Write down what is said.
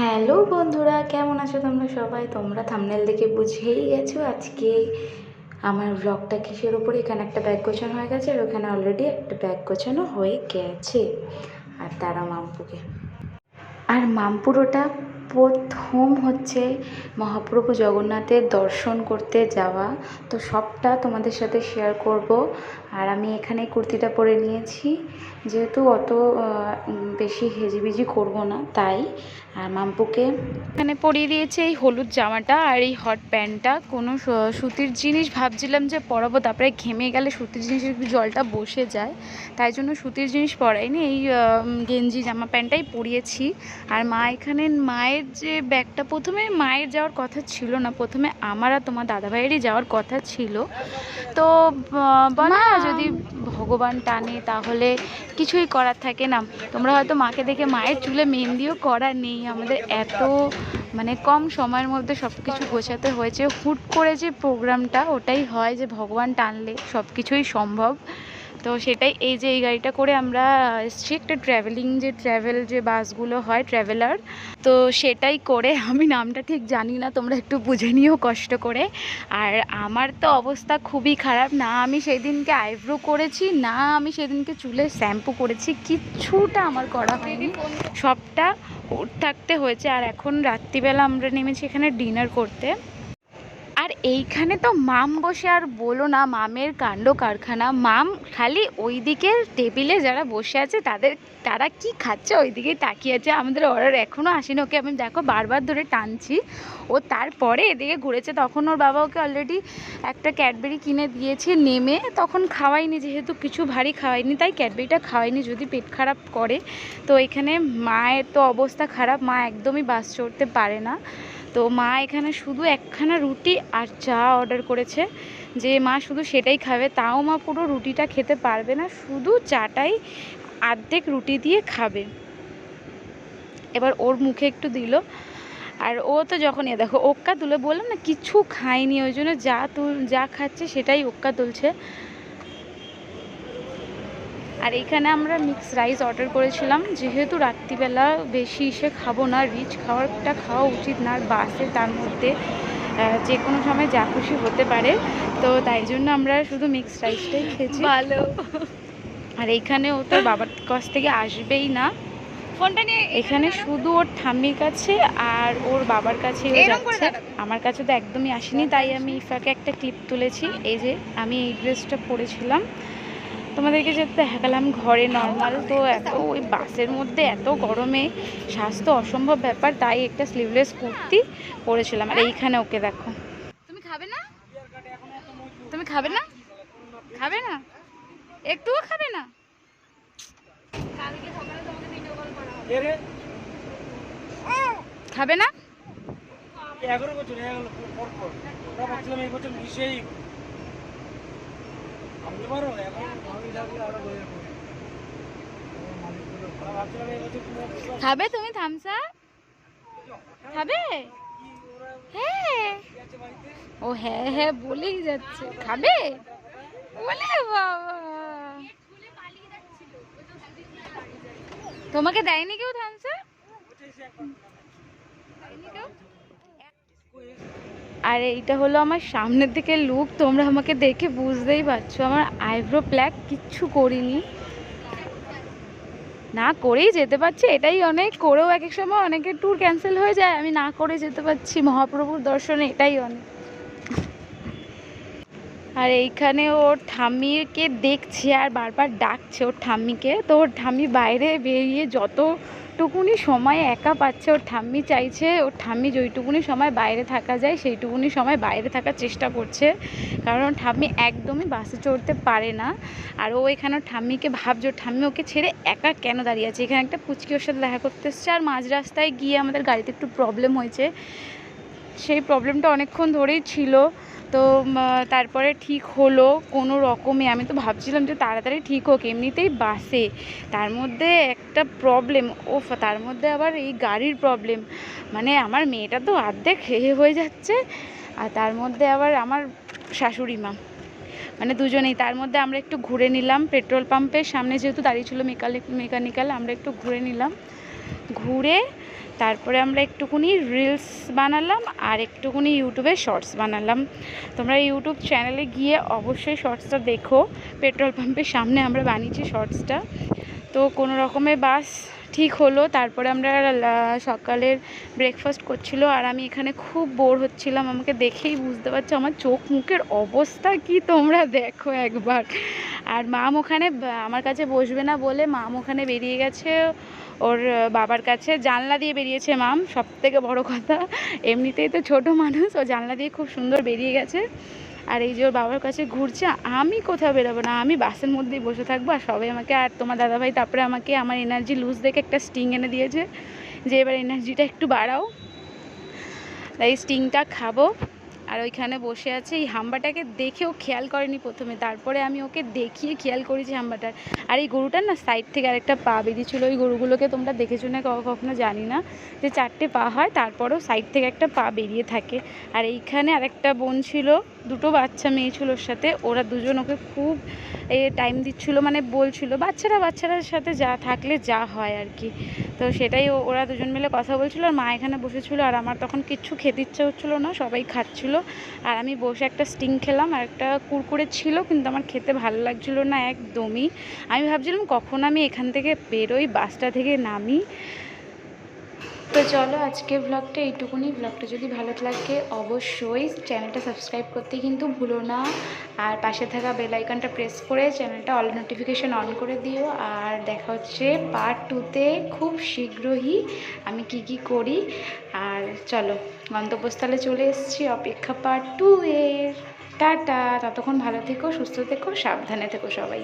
Hello বন্ধুরা, কেমন আছো তোমরা সবাই? তোমরা থামনেল দেখে বুঝেই গেছো আজকে আমার ব্লগটা কিসের ওপরে এখানে একটা ব্যাগ গোছানো হয়ে গেছে আর ওখানে অলরেডি একটা ব্যাগ গোছানো হয়ে গেছে। আর তারা মাম্পুকে। আর মামপুরোটা প্রথম হচ্ছে মহাপ্রভু জগন্নাথের দর্শন করতে যাওয়া। তো সবটা তোমাদের সাথে শেয়ার করব। আর আমি এখানে কুর্তিটা পরে নিয়েছি। যেহেতু অত বেশি হেজিবিজি করব না, তাই। আর মাম্পুকে এখানে পরিয়ে দিয়েছে এই হলুদ জামাটা আর এই হট প্যান্টটা কোনো সুতির জিনিস ভাবছিলাম যে পরাবো, তারপরে ঘেমে গেলে সুতির জিনিসের জলটা বসে যায়। তাই জন্য সুতির জিনিস পরাইনি, এই গেঞ্জি জামা প্যান্টটাই পরিয়েছি। আর মা এখানে, মায়ের যে ব্যাগটা প্রথমে মায়ের যাওয়ার কথা ছিল না প্রথমে আমার আর তোমার দাদাভাইয়েরই যাওয়ার কথা ছিল। তো বলে না যদি ভগবান টানে তাহলে কিছুই করার থাকে না। তোমরা হয়তো মাকে দেখে মায়ের চুলে মেহেন্দিও করা নেই। আমাদের এত মানে কম সময়ের মধ্যে সব কিছু গোছাতে হয়েছে। হুট করে যে প্রোগ্রামটা ওটাই হয় যে ভগবান টানলে সব কিছুই সম্ভব। তো সেটাই, এই যে এই গাড়িটা করে আমরা এসেছি একটা ট্র্যাভেলিং যে ট্র্যাভেল যে বাসগুলো হয় ট্র্যাভেলার তো সেটাই করে আমি নামটা ঠিক জানি না, তোমরা একটু বুঝে নিও কষ্ট করে। আর আমার তো অবস্থা খুবই খারাপ, না আমি সেদিনকে আইব্রো করেছি, না আমি সেদিনকে চুলে শ্যাম্পু করেছি, কিচ্ছুটা আমার করা হয়নি। সবটা থাকতে হয়েছে, আর এখন রাত্রিবেলা আমরা নেমেছি এখানে ডিনার করতে। আর এইখানে তো মাম বসে, আর বলো না, মামের কাণ্ড কারখানা। মাম খালি ওই দিকের টেবিলে যারা বসে আছে, তাদের, তারা কি খাচ্ছে ওই দিকেই তাকিয়ে আছে। আমাদের অর্ডার এখনও আসেনি ওকে। আমি দেখো বারবার ধরে টানছি। ও তারপরে এদিকে ঘুরেছে। তখন ওর বাবা ওকে অলরেডি একটা ক্যাডবেরি কিনে দিয়েছে, নেমে তখন খাওয়াইনি যেহেতু কিছু ভারী খাওয়াইনি তাই ক্যাডবেরিটা খাওয়াইনি যদি পেট খারাপ করে। তো এখানে মায়ের তো অবস্থা খারাপ। মা একদমই বাস চড়তে পারে না। তো মা এখানে শুধু একখানা রুটি আর চা অর্ডার করেছে। যে মা শুধু সেটাই খাবে, তাও মা পুরো রুটিটা খেতে পারবে না, শুধু চাটাই আর্ধেক রুটি দিয়ে খাবে। এবার ওর মুখে একটু দিল। আর ও তো যখন এ দেখো, ওক্কা তুলে বললাম না, কিছু খায়নি, ওই জন্য যা তুল, যা খাচ্ছে সেটাই ওক্কা তুলছে। আর এখানে আমরা মিক্স রাইস অর্ডার করেছিলাম। যেহেতু রাত্রিবেলা বেশি এসে খাব না রিচ খাবারটা খাওয়া উচিত না আর বাসে তার মধ্যে যে কোনো সময় যা খুশি হতে পারে। তো তাই জন্য আমরা শুধু মিক্স রাইসটাই খেয়েছি। ভালো। আর এইখানে ও তোর বাবার কাছ থেকে আসবেই না। ফোনটা নিয়ে এখানে শুধু ওর ঠাম্মির কাছে আর ওর বাবার কাছে আমার কাছে তো একদমই আসেনি তাই আমি ইফাকে একটা ক্লিপ তুলেছি। এই যে আমি এই ড্রেসটা পরেছিলাম। তোমাদেরকে যেতে দেখালাম ঘরে নর্মাল তো এত ওই বাসের মধ্যে এত গরমে স্বাস্থ্য অসম্ভব ব্যাপার তাই একটা স্লিভলেস কুর্তি পরেছিলাম। আর এইখানে ওকে দেখো। তুমি খাবে না? তুমি খাবে না? খাবে না? একটুও খাবে না? খাবে না? এগারো বছর হয়ে গেল পর পর ভাবছিলাম এই বছর মিশেই ভাবতে পারো এখন আমি থাকলে আরও খাবে তুমি থামসা? খাবে? হ্যাঁ। ও হ্যাঁ হ্যাঁ বলেই যাচ্ছে। খাবে? বলে বাবা। তোমাকে দেয়নি কেউ থামসা? আর এইটা হলো আমার সামনের দিকে লুক তোমরা আমাকে দেখে বুঝতেই পারছ। আমার আইব্রো প্ল্যাক কিচ্ছু করিনি। না করেই যেতে পারছি, এটাই অনেক, করেও এক এক সময় অনেকের ট্যুর ক্যান্সেল হয়ে যায়, আমি না করে যেতে পারছি, মহাপ্রভুর দর্শনে এটাই অনেক। আর এইখানে ওর ঠাম্মিকে দেখছে আর বারবার ডাকছে ওর ঠাম্মিকে, তো ওর ঠাম্মি বাইরে বেরিয়ে যতটুকুনি সময় একা পাচ্ছে, ওর ঠাম্মি চাইছে, ওর ঠাম্মি যেইটুকুনি সময় বাইরে থাকা যায়, সেইটুকুনি সময় বাইরে থাকার চেষ্টা করছে। কারণ ঠাম্মি একদমই বাসে চড়তে পারে না। আর ও এখানে ঠাম্মিকে ভাবছে ঠাম্মি ওকে ছেড়ে একা কেন দাঁড়িয়ে আছে? এখানে একটা পুচকি ওর সাথে দেখা করতে এসছে আর মাঝ রাস্তায় গিয়ে আমাদের গাড়িতে একটু প্রবলেম হয়েছে। সেই প্রবলেমটা অনেকক্ষণ ধরেই ছিল। তো তারপরে ঠিক হলো কোনো রকমে। আমি তো ভাবছিলাম যে তাড়াতাড়ি ঠিক হোক, এমনিতেই বাসে। তার মধ্যে একটা প্রবলেম ও তার মধ্যে আবার এই গাড়ির প্রবলেম মানে আমার মেয়েটা তো অর্ধেক খেয়ে হয়ে যাচ্ছে, আর তার মধ্যে আবার আমার শাশুড়ি মা। মানে দুজনেই। তার মধ্যে আমরা একটু ঘুরে নিলাম, পেট্রোল পাম্পের সামনে যেহেতু দাঁড়িয়ে ছিল মেকানিক, মেকানিক্যাল, আমরা একটু ঘুরে নিলাম। ঘুরে তারপরে আমরা একটুকুনি রিলস বানালাম আর একটুকুনি ইউটিউবে শর্টস বানালাম। তোমরা ইউটিউব চ্যানেলে গিয়ে অবশ্যই শর্টসটা দেখো। পেট্রোল পাম্পের সামনে আমরা বানিয়েছি শর্টসটা তো কোনো রকমে বাস ঠিক হলো, তারপরে আমরা সকালের ব্রেকফাস্ট করছিল আর আমি এখানে খুব বোর হচ্ছিলাম, আমাকে দেখেই বুঝতে পারছ আমার চোখ মুখের অবস্থা কি তোমরা দেখো একবার। আর মাম ওখানে আমার কাছে বসবে না বলে মাম ওখানে বেরিয়ে গেছে, ওর বাবার কাছে জানলা দিয়ে বেরিয়েছে মাম সব থেকে বড় কথা, এমনিতেই তো ছোট মানুষ, ও জানলা দিয়ে খুব সুন্দর বেরিয়ে গেছে। আর এই যে ওর বাবার কাছে ঘুরছে, আমি কোথাও বেরোবো না, আমি বাসের মধ্যেই বসে থাকব আর সবাই আমাকে, আর তোমার দাদাভাই তারপরে আমাকে আমার এনার্জি লুজ দেখে একটা স্টিং এনে দিয়েছে, যে এবার এনার্জিটা একটু বাড়াও। তাই স্টিংটা খাব। আর ওইখানে বসে আছে। এই হাম্বাটাকে দেখেও খেয়াল করেনি প্রথমে। তারপরে আমি ওকে দেখিয়ে খেয়াল করেছি হাম্বাটার। আর এই গরুটার না সাইড থেকে আরেকটা পা বেরিয়েছিল। ওই গরুগুলোকে তোমরা দেখেছ না কখনো জানি না। যে চারটে পা হয়, তারপরেও সাইড থেকে একটা পা বেরিয়ে থাকে। আর এইখানে আরেকটা বোন ছিল, দুটো বাচ্চা মেয়ে ছিল ওর সাথে। ওরা দুজন ওকে খুব এ টাইম দিচ্ছিল মানে বলছিল, বাচ্চারা বাচ্চারার সাথে যা থাকলে যা হয় আর কি। তো সেটাই ওরা দুজন মিলে কথা বলছিল, আর মা এখানে বসেছিল, আর আমার তখন কিচ্ছু খেতে ইচ্ছে হচ্ছিল না, সবাই খাচ্ছিল। আর আমি বসে একটা স্টিং খেলাম, আর একটা কুরকুরে ছিল, কিন্তু আমার খেতে ভালো লাগছিল না একদমই। আমি ভাবছিলাম, কখন আমি এখান থেকে বেরোই, বাসটা থেকে নামি? তো চলো আজকে ব্লগটা এইটুকুনি। ব্লগটা যদি ভালো লাগে, অবশ্যই চ্যানেলটা সাবস্ক্রাইব করতে কিন্তু ভুলো না। আর পাশে থাকা বেল আইকনটা প্রেস করে চ্যানেলটা অল নোটিফিকেশন অন করে দিও। আর দেখা হচ্ছে পার্ট টুতে খুব শীঘ্রই আমি কি কি করি। আর চলো, গন্তব্যস্থলে চলে এসেছি। অপেক্ষা পার্ট টু এর টাটা। ততক্ষণ ভালো থেকো, সুস্থ থেকো, সাবধানে থেকো সবাই।